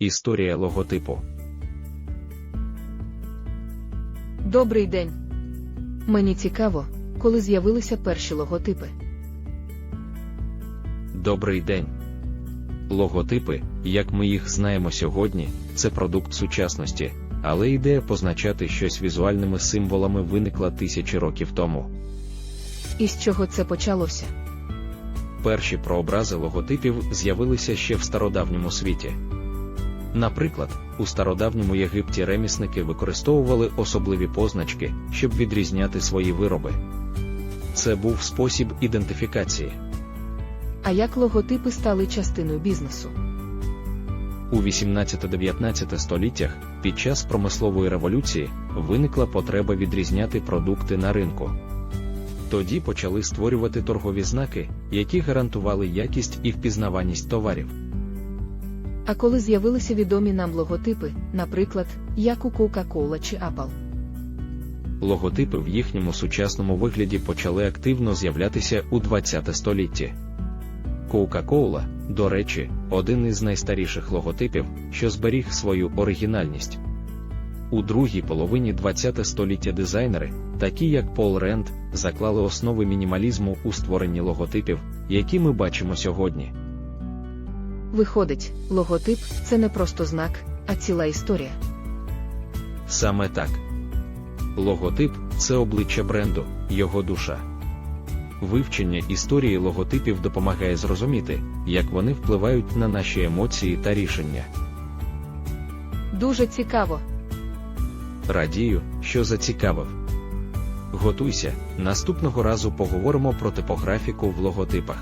Історія логотипу. Добрий день. Мені цікаво, коли з'явилися перші логотипи. Добрий день. Логотипи, як ми їх знаємо сьогодні, це продукт сучасності, але ідея позначати щось візуальними символами виникла тисячі років тому. І з чого це почалося? Перші прообрази логотипів з'явилися ще в стародавньому світі. Наприклад, у стародавньому Єгипті ремісники використовували особливі позначки, щоб відрізняти свої вироби. Це був спосіб ідентифікації. А як логотипи стали частиною бізнесу? У 18-19 століттях під час промислової революції виникла потреба відрізняти продукти на ринку. Тоді почали створювати торгові знаки, які гарантували якість і впізнаваність товарів. А коли з'явилися відомі нам логотипи, наприклад, як у Coca-Cola чи Apple? Логотипи в їхньому сучасному вигляді почали активно з'являтися у 20 столітті. Coca-Cola, до речі, один із найстаріших логотипів, що зберіг свою оригінальність. У другій половині 20 століття дизайнери, такі як Пол Ренд, заклали основи мінімалізму у створенні логотипів, які ми бачимо сьогодні. Виходить, логотип це не просто знак, а ціла історія. Саме так. Логотип це обличчя бренду, його душа. Вивчення історії логотипів допомагає зрозуміти, як вони впливають на наші емоції та рішення. Дуже цікаво. Радію, що зацікавив. Готуйся, наступного разу поговоримо про типографіку в логотипах.